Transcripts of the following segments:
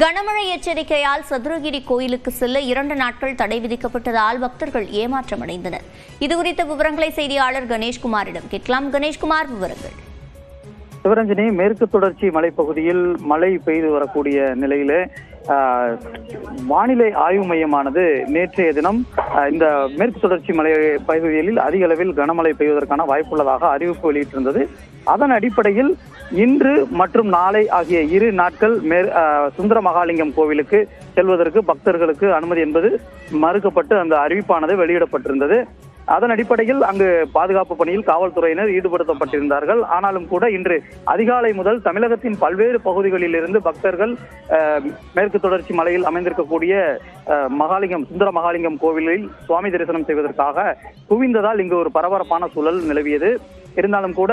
கனமழை எச்சரிக்கையால் சதுரகிரி கோயிலுக்கு செல்ல இரண்டு நாட்கள் தடை விதிக்கப்பட்டதால் பக்தர்கள் ஏமாற்றமடைந்தனர். இதுகுறித்த விவரங்களை செய்தியாளர் கணேஷ்குமாரிடம் கேட்கலாம். கணேஷ்குமார் விவரங்கள். சிவரஞ்சனி மேற்கு தொடர்ச்சி மலைப்பகுதியில் மழை பெய்து வரக்கூடிய நிலையிலே வானிலை ஆய்வு மையமானது நேற்றைய தினம் இந்த மேற்கு தொடர்ச்சி மலை பகுதிகளில் அதிக அளவில் கனமழை பெய்வதற்கான வாய்ப்புள்ளதாக அறிவிப்பு வெளியிட்டிருந்தது. அதன் அடிப்படையில் இன்று மற்றும் நாளை ஆகிய இரு நாட்கள் மேற் ஆஹ், சுந்தர மகாலிங்கம் கோவிலுக்கு செல்வதற்கு பக்தர்களுக்கு அனுமதி என்பது மறுக்கப்பட்டு அந்த அறிவிப்பானது வெளியிடப்பட்டிருந்தது. அதன் அடிப்படையில் அங்கு பாதுகாப்பு பணியில் காவல்துறையினர் ஈடுபடுத்தப்பட்டிருந்தார்கள். ஆனாலும் கூட இன்று அதிகாலை முதல் தமிழகத்தின் பல்வேறு பகுதிகளில் இருந்து பக்தர்கள் மேற்கு தொடர்ச்சி மலையில் அமைந்திருக்கக்கூடிய மகாலிங்கம் சுந்தர மகாலிங்கம் கோவிலில் சுவாமி தரிசனம் செய்வதற்காக குவிந்ததால் இங்கு ஒரு பரபரப்பான சூழல் நிலவியது. இருந்தாலும் கூட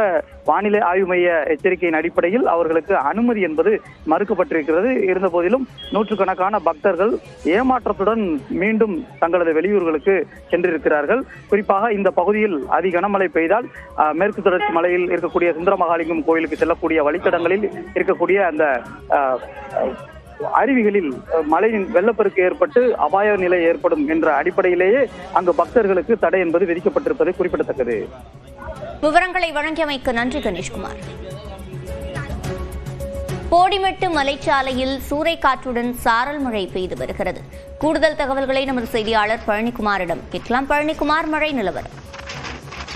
வானிலை ஆய்வு மைய எச்சரிக்கையின் அடிப்படையில் அவர்களுக்கு அனுமதி என்பது மறுக்கப்பட்டிருக்கிறது. இருந்த போதிலும் நூற்றுக்கணக்கான பக்தர்கள் ஏமாற்றத்துடன் மீண்டும் தங்களது வெளியூர்களுக்கு சென்றிருக்கிறார்கள். குறிப்பாக இந்த பகுதியில் அதி கனமழை பெய்தால் மேற்கு தொடர்ச்சி மலையில் இருக்கக்கூடிய சுந்தரமகாலிங்கம் கோயிலுக்கு செல்லக்கூடிய வழித்தடங்களில் இருக்கக்கூடிய அந்த அருவிகளில் மழையின் வெள்ளப்பெருக்கு ஏற்பட்டு அபாய நிலை ஏற்படும் என்ற அடிப்படையிலேயே அங்கு பக்தர்களுக்கு தடை என்பது விதிக்கப்பட்டிருப்பது குறிப்பிடத்தக்கது. விவரங்களை வழங்கியமைக்கு நன்றி கணேஷ்குமார். போடிமெட்டு மலைச்சாலையில் சூறைக்காற்றுடன் சாரல் மழை பெய்து வருகிறது. கூடுதல் தகவல்களை நமது செய்தியாளர் பழனிக்குமாரிடம் கேட்கலாம். பழனிக்குமார் மழை நிலவரம்.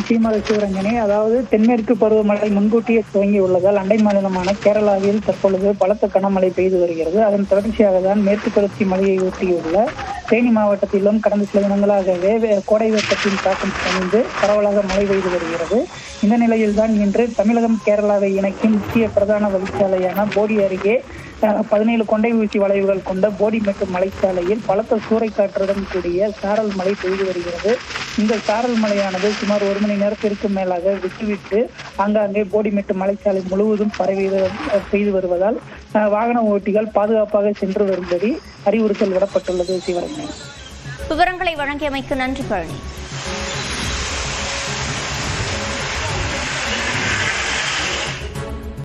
சீமலை சிவரஞ்சனி அதாவது தென்மேற்கு பருவமழை முன்கூட்டியே துவங்கி உள்ளதால் அண்டை மாநிலமான கேரளாவில் தற்பொழுது பலத்த கனமழை பெய்து வருகிறது. அதன் தொடர்ச்சியாக தான் மேற்கு தொடர்ச்சி மலையை ஒட்டியுள்ள தேனி மாவட்டத்திலும் கடந்த சில தினங்களாக வே- கோடை வெப்பத்தின் தாக்கம் அமைந்து பரவலாக மழை பெய்து வருகிறது. இந்த நிலையில்தான் இன்று தமிழகம் கேரளாவை இணைக்கும் முக்கிய பிரதான வழிச்சாலையான போடி அருகே பதினேழு கொண்டை வீழ்ச்சி வளைவுகள் கொண்ட போடிமெட்டு மலைச்சாலையில் பலத்த சூறைக்காற்றுடன் கூடிய சாரல் மழை பெய்து வருகிறது. இந்த சாரல் மழையானது சுமார் ஒரு மணி நேரத்திற்கு மேலாக விட்டுவிட்டு ஆங்காங்கே போடிமெட்டு மலைச்சாலை முழுவதும் பரவி பெய்து வருவதால் வாகன ஓட்டிகள் பாதுகாப்பாக சென்று வரும்படி அறிவுறுத்தல் விடப்பட்டுள்ளது சிவரஞ்சன் விவரங்களை வழங்கியமைக்கு நன்றி பழனி.